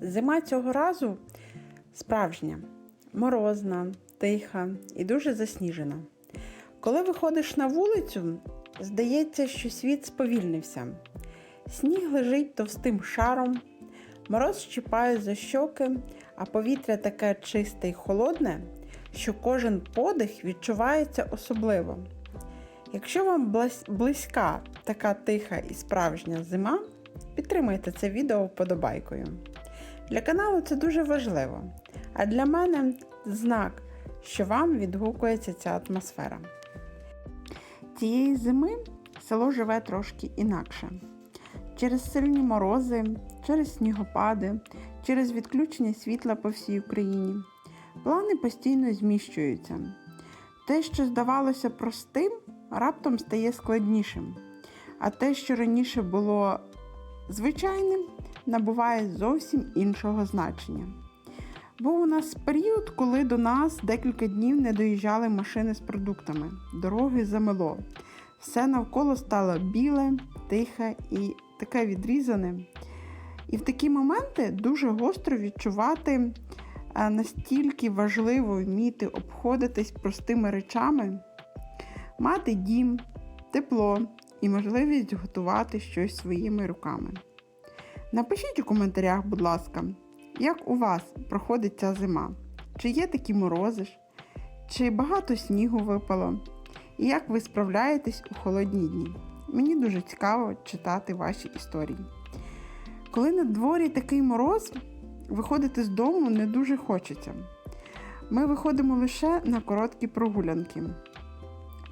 Зима цього разу справжня, морозна, тиха і дуже засніжена. Коли виходиш на вулицю, здається, що світ сповільнився. Сніг лежить товстим шаром, мороз щипає за щоки, а повітря таке чисте й холодне, що кожен подих відчувається особливо. Якщо вам близька така тиха і справжня зима, підтримайте це відео вподобайкою. Для каналу це дуже важливо, а для мене знак, що вам відгукується ця атмосфера. Цієї зими село живе трошки інакше. Через сильні морози, через снігопади, через відключення світла по всій Україні. Плани постійно зміщуються. Те, що здавалося простим, раптом стає складнішим. А те, що раніше було звичайним, набуває зовсім іншого значення. Був у нас період, коли до нас декілька днів не доїжджали машини з продуктами, дороги замело. Все навколо стало біле, тихе і таке відрізане. І в такі моменти дуже гостро відчувати настільки важливо вміти обходитись простими речами, мати дім, тепло і можливість готувати щось своїми руками. Напишіть у коментарях, будь ласка, як у вас проходить ця зима? Чи є такі морози? Чи багато снігу випало? І як ви справляєтесь у холодні дні? Мені дуже цікаво читати ваші історії. Коли на дворі такий мороз, виходити з дому не дуже хочеться. Ми виходимо лише на короткі прогулянки,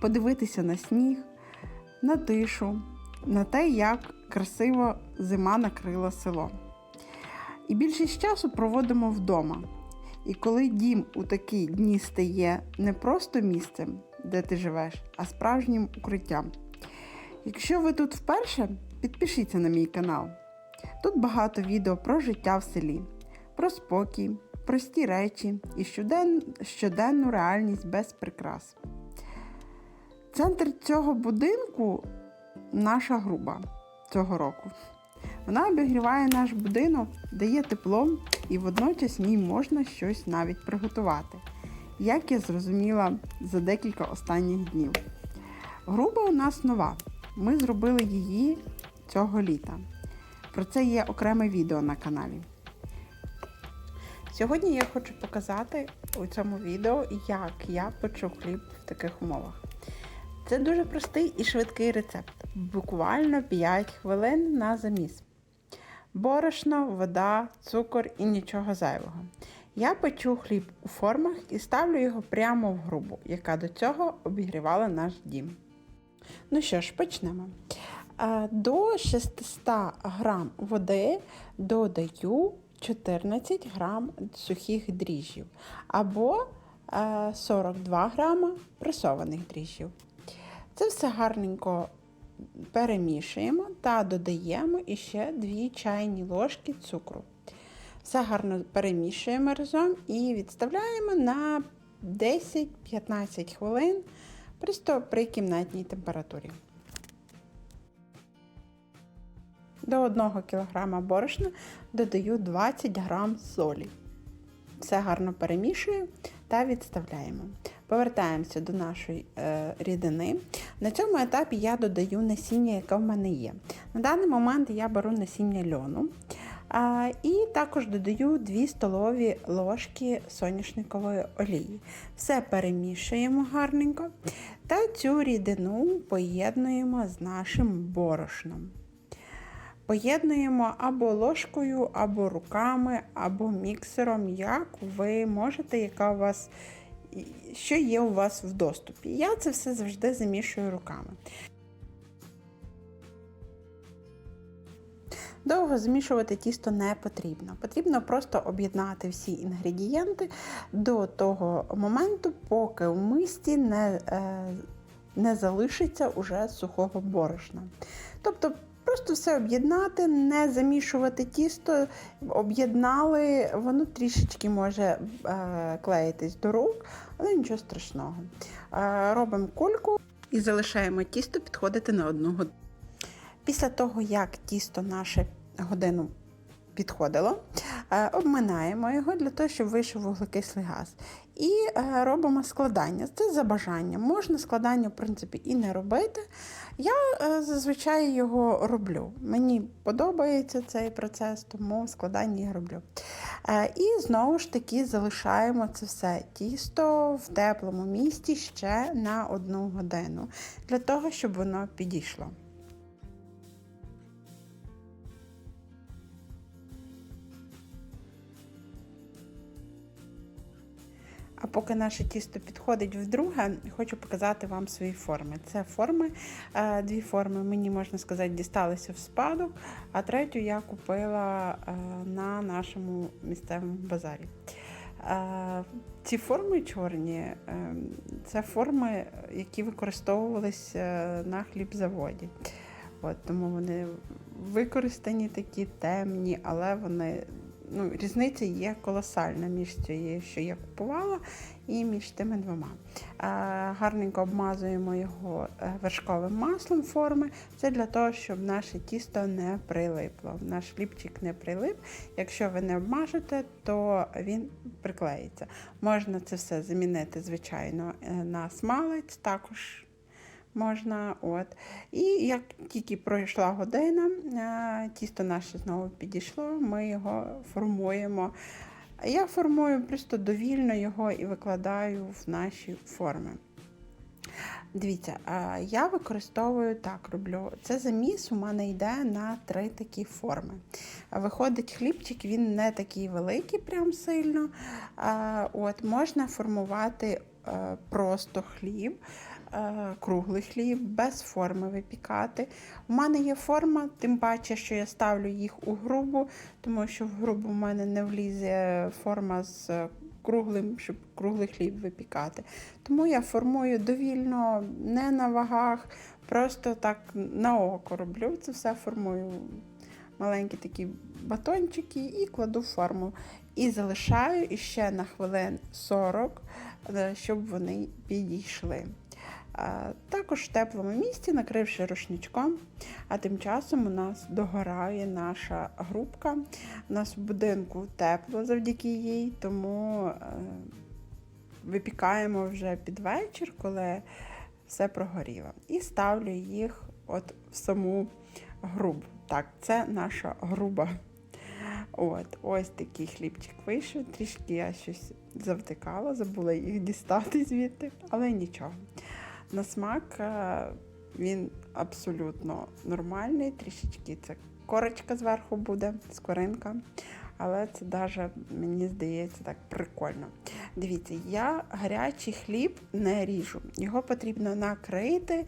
подивитися на сніг, на тишу, на те, як красиво зима накрила село. І більшість часу проводимо вдома. І коли дім у такі дні стає не просто місцем, де ти живеш, а справжнім укриттям. Якщо ви тут вперше, підпишіться на мій канал. Тут багато відео про життя в селі, про спокій, прості речі і щоден... щоденну реальність без прикрас. Центр цього будинку наша груба цього року. Вона обігріває наш будинок, дає тепло і водночас в ній можна щось навіть приготувати, як я зрозуміла за декілька останніх днів. Груба у нас нова. Ми зробили її цього літа. Про це є окреме відео на каналі. Сьогодні я хочу показати у цьому відео, як я печу хліб в таких умовах. Це дуже простий і швидкий рецепт. Буквально 5 хвилин на заміс. Борошно, вода, цукор і нічого зайвого. Я печу хліб у формах і ставлю його прямо в грубу, яка до цього обігрівала наш дім. Ну що ж, почнемо. Е, До 600 грам води додаю 14 грам сухих дріжджів або е, 42 грама пресованих дріжджів. Це все гарненько перемішуємо та додаємо іще 2 чайні ложки цукру. Все гарно перемішуємо разом і відставляємо на 10-15 хвилин просто при кімнатній температурі. До 1 кг борошна додаю 20 г солі. Все гарно перемішую та відставляємо. Повертаємося до нашої е, рідини. На цьому етапі я додаю насіння, яке в мене є. На даний момент я беру насіння льону. А, і також додаю 2 столові ложки соняшникової олії. Все перемішуємо гарненько та цю рідину поєднуємо з нашим борошном. Поєднуємо або ложкою, або руками, або міксером, як ви можете, яка у вас, що є у вас в доступі. Я це все завжди замішую руками. Довго змішувати тісто не потрібно. Потрібно просто об'єднати всі інгредієнти до того моменту, поки в мисці не, е, не залишиться уже сухого борошна. Тобто Просто все об'єднати, не замішувати тісто, об'єднали, воно трішечки може е, клеїтись до рук, але нічого страшного. Е, робимо кульку і залишаємо тісто підходити на одну годину. Після того, як тісто наше годину підходило, Е, Обминаємо його для того, щоб вийшов вуглекислий газ. І е, робимо складання. Це за бажанням. Можна складання, в принципі, і не робити. Я е, зазвичай його роблю. Мені подобається цей процес, тому складання я роблю. Е, І знову ж таки залишаємо це все тісто в теплому місці ще на одну годину, для того, щоб воно підійшло. Поки наше тісто підходить вдруге, хочу показати вам свої форми. Це форми, е, дві форми, мені можна сказати, дісталися в спадок, а третю я купила е, на нашому місцевому базарі. Е, Ці форми чорні, це форми, які використовувалися на хлібзаводі. От, тому вони використані такі темні, але вони ну, різниця є колосальна між цією, що я купувала, і між тими двома. Гарненько обмазуємо його е, вершковим маслом форми. Це для того, щоб наше тісто не прилипло. Наш хлібчик не прилип. Якщо ви не обмажете, то він приклеїться. Можна це все замінити, звичайно, е, на смалець, також можна. От. І як тільки пройшла година, е, тісто наше знову підійшло, ми його формуємо. Я формую просто довільно його і викладаю в наші форми. Дивіться, е, я використовую так, роблю. Це заміс у мене йде на три такі форми. Виходить, хлібчик, він не такий великий, прям сильно. Е, От, Можна формувати просто хліб. Е, Круглий хліб, без форми випікати. У мене є форма, тим паче, що я ставлю їх у грубу, тому що в грубу в мене не влізе форма з круглим, щоб круглий хліб випікати. Тому я формую довільно, не на вагах, просто так на око роблю. Це все формую маленькі такі батончики і кладу в форму. І залишаю іще на хвилин 40, е, щоб вони підійшли. Також в теплому місці, накривши рушничком, а тим часом у нас догорає наша грубка. У нас в будинку тепло завдяки їй, тому е, випікаємо вже під вечір, коли все прогоріло. І ставлю їх от в саму грубу. Так, це наша груба. От, Ось такий хлібчик вийшов. Трішки я щось завтикала, забула їх дістати звідти, але нічого. На смак е, він абсолютно нормальний, трішечки це корочка зверху буде, скоринка. Але це даже, мені здається, так прикольно. Дивіться, я гарячий хліб не ріжу. Його потрібно накрити,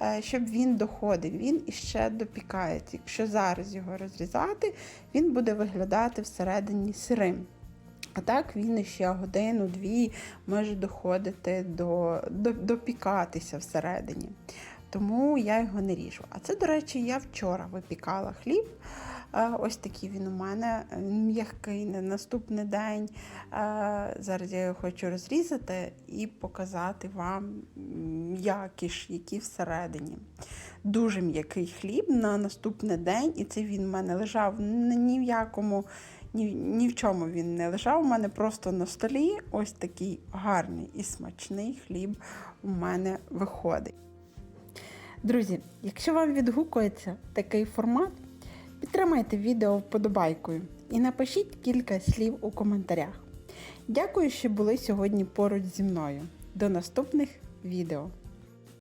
е, щоб він доходив. Він іще допікається. Якщо зараз його розрізати, він буде виглядати всередині сирим. А так він ще годину-дві може доходити до, до допікатися всередині. Тому я його не ріжу. А це, до речі, я вчора випікала хліб. Е, Ось такий він у мене м'який на наступний день. Е, Зараз я його хочу розрізати і показати вам м'якіш, який всередині. Дуже м'який хліб на наступний день, і це він у мене лежав ні в якому. Ні, ні в чому він не лежав. У мене просто на столі ось такий гарний і смачний хліб у мене виходить. Друзі, якщо вам відгукується такий формат, підтримайте відео вподобайкою і напишіть кілька слів у коментарях. Дякую, що були сьогодні поруч зі мною. До наступних відео!